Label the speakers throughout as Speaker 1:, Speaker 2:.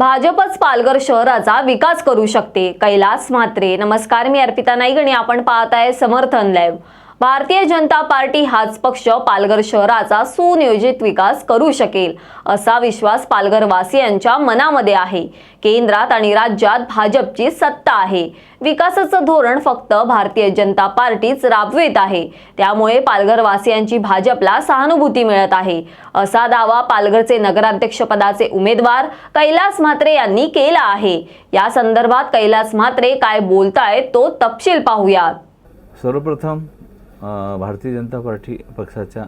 Speaker 1: भाजपच पालघर शहराचा विकास करू शकते. कैलास म्हात्रे नमस्कार मी अर्पिता नाईक आणि आपण पाहत आहे समर्थन लाईव्ह भारतीय जनता पार्टी हाच पक्ष पालघर शहराचा सुनियोजित विकास करू शकेल असा विश्वास पालघरवासियांच्या मनामध्ये आहे. केंद्रात आणि राज्यात भाजपची सत्ता आहे. विकासाचं धोरण फक्त भारतीय जनता पार्टीच राबवित आहे. त्यामुळे पालघरवासियांची भाजपला सहानुभूती मिळत आहे. असा दावा पालघरचे नगराध्यक्षपदाचे उमेदवार कैलास म्हात्रे यांनी केला आहे. या संदर्भात कैलास म्हात्रे काय बोलतायत तो तपशील पाहूयात.
Speaker 2: सर्वप्रथम भारतीय जनता पार्टी पक्षाच्या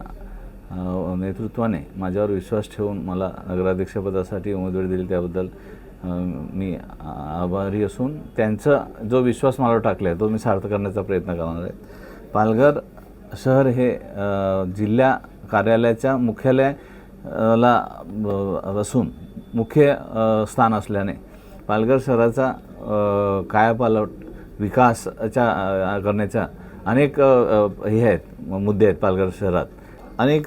Speaker 2: नेतृत्वाने माझ्यावर विश्वास ठेवून मला नगराध्यक्षपदासाठी उमेदवारी दिली त्याबद्दल मी आभारी असून त्यांचा जो विश्वास मला टाकला आहे तो मी सार्थ करण्याचा प्रयत्न करणार आहे. पालघर शहर हे जिल्हा कार्यालयाच्या मुख्यालयाला अ, असून मुख्य स्थान असल्याने पालघर शहराचा कायापालट विकासच्या करण्याच्या अनेक हे आहेत मुद्दे आहेत पालघर शहरात. अनेक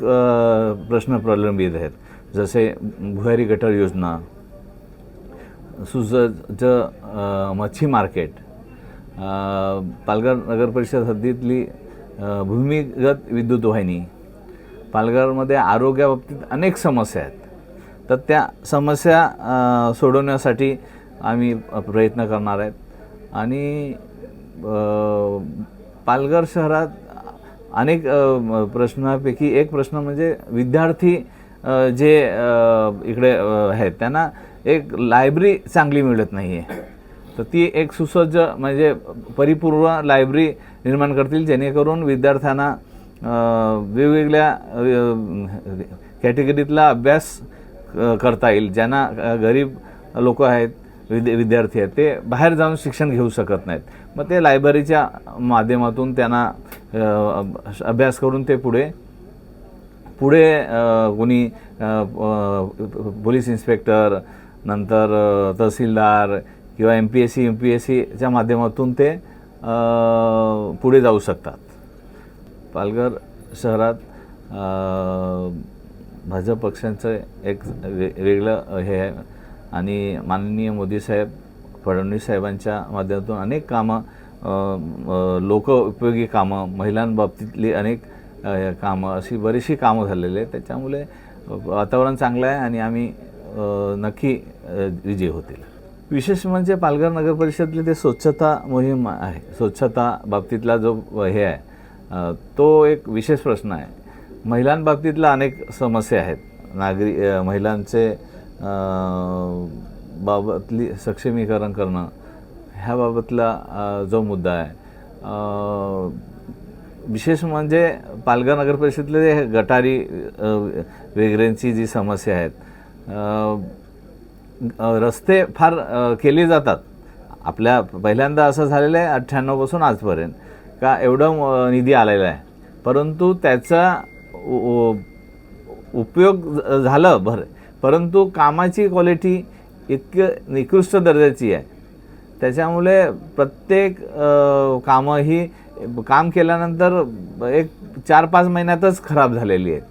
Speaker 2: प्रश्न प्रलंबित आहेत. जसे भुयारी गटर योजना सुसज्ज मच्छी मार्केट पालघर नगर परिषद हद्दीतली भूमिगत विद्युत वाहिनी पालघरमध्ये आरोग्याबाबतीत अनेक समस्या आहेत. तर त्या समस्या सोडवण्यासाठी आम्ही प्रयत्न करणार आहेत. आणि पालघर शहरात अनेक प्रश्नापैकी एक प्रश्न म्हणजे विद्यार्थी जे इकडे आहेत त्यांना एक लायब्ररी चांगली मिळत नाही आहे तर ती एक सुसज्ज म्हणजे परिपूर्ण लायब्ररी निर्माण करतील जेणेकरून विद्यार्थ्यांना वेगवेगळ्या कॅटेगरीतला अभ्यास करता येईल ज्यांना गरीब लोक आहेत. विद्या विद्यार्थी आहेत. ते बाहेर जाऊन शिक्षण घेऊ शकत नाहीत. मग ते लायब्ररीच्या माध्यमातून त्यांना अभ्यास करून ते पुढे पुढे कोणी पोलीस इन्स्पेक्टर नंतर तहसीलदार किंवा M P S C M P S सीच्या माध्यमातून ते पुढे जाऊ शकतात. पालघर शहरात भाजप पक्षांचं एक वे वेगळं हे आहे. आणि माननीय मोदी साहेब फडणवीस साहेबांच्या माध्यमातून अनेक कामं लोक उपयोगी कामं महिलांबाबतीतली अनेक कामं अशी बरीचशी कामं झालेली आहेत. त्याच्यामुळे वातावरण चांगलं आहे आणि आम्ही नक्की विजय होतील. विशेष म्हणजे पालघर नगर परिषदेतली ते स्वच्छता मोहीम आहे. स्वच्छता बाबतीतला जो हे आहे तो एक विशेष प्रश्न आहे. महिलांबाबतीतला अनेक समस्या आहेत. नागरी महिलांचे बाबतली सक्षमीकरण करणं ह्याबाबतला जो मुद्दा आहे. विशेष म्हणजे पालघर नगर परिषदेतले हे गटारी वगैरेंची जी समस्या आहेत रस्ते फार केले जातात. आपल्या पहिल्यांदा असं झालेलं आहे अठ्ठ्याण्णवपासून आजपर्यंत का एवढं निधी आलेला आहे. परंतु त्याचा उ- उपयोग झालं भर परंतु कामाची क्वालिटी इतकं निकृष्ट दर्जाची आहे. त्याच्यामुळे प्रत्येक कामं ही काम केल्यानंतर एक चार पाच महिन्यातच खराब झालेली आहेत.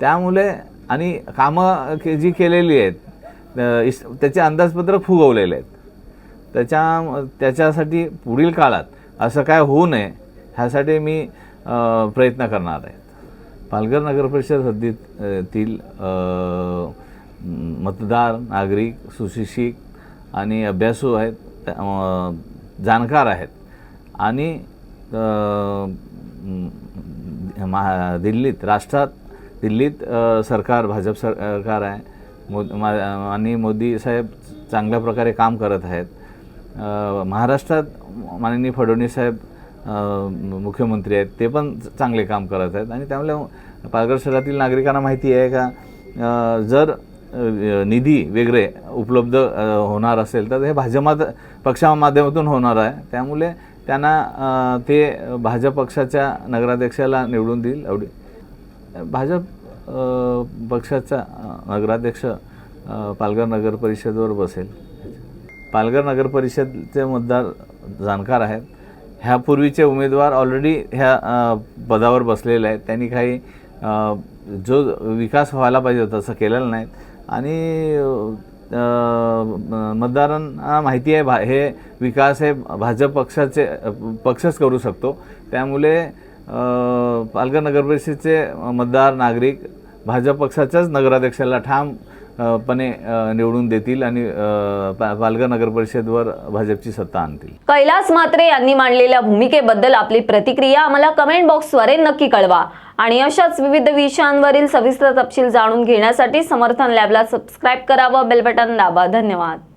Speaker 2: त्यामुळे आणि कामं के- जी केलेली आहेत इस- त्याचे अंदाजपत्रक फुगवलेले आहेत. त्याच्या त्याच्यासाठी पुढील काळात असं काय होऊ नये ह्यासाठी मी प्रयत्न करणार आहे. पालघर नगर परिषद मतदार नागरिक सुशिक्षित आणि अभ्यासू आहेत जाणकार आहेत. आणि महा दिल्लीत राष्ट्रात दिल्लीत सरकार भाजप सरकार आहे. मोद मा- आणि मोदी साहेब चांगल्या प्रकारे काम करत आहेत. महाराष्ट्रात माननीय फडणवीस साहेब मुख्यमंत्री आहेत ते पण चांगले काम करत आहेत. आणि त्यामुळे पालघर शहरातील नागरिकांना माहिती आहे का जर निधी वेगळे उपलब्ध होणार असेल तर हे भाजपा पक्षा माध्यमातून होणार आहे. त्यामुळे त्यांना ते भाजप पक्षाच्या नगराध्यक्षाला निवडून देईल. एवढी भाजप पक्षाचा नगराध्यक्ष पालघर नगर परिषदवर बसेल. पालघर नगर परिषदचे मतदार जाणकार आहेत. ह्यापूर्वीचे उमेदवार ऑलरेडी ह्या पदावर बसलेले आहेत. त्यांनी काही जो विकास व्हायला पाहिजे होता तसं केलेला नाही आणि मतदारांना माहिती आहे भा हे विकास हे भाजप पक्षाचे पक्षच करू शकतो. त्यामुळे पालघर नगर परिषदेचे मतदार नागरिक भाजप पक्षाच्याच नगराध्यक्षाला ठाम पणे निवडून देतील आणि पा- पालघर नगर परिषदवर भाजपची सत्ता आणतील.
Speaker 1: कैलास मात्रे यांनी मांडलेल्या भूमिकेबद्दल आपली प्रतिक्रिया आम्हाला कमेंट बॉक्सद्वारे नक्की कळवा. आणि अशाच विविध विषयांवरील सविस्तर तपशील जाणून घेण्यासाठी समर्थन लॅबला सबस्क्राईब करावं बेलबटन बेल बटन दाबा. धन्यवाद.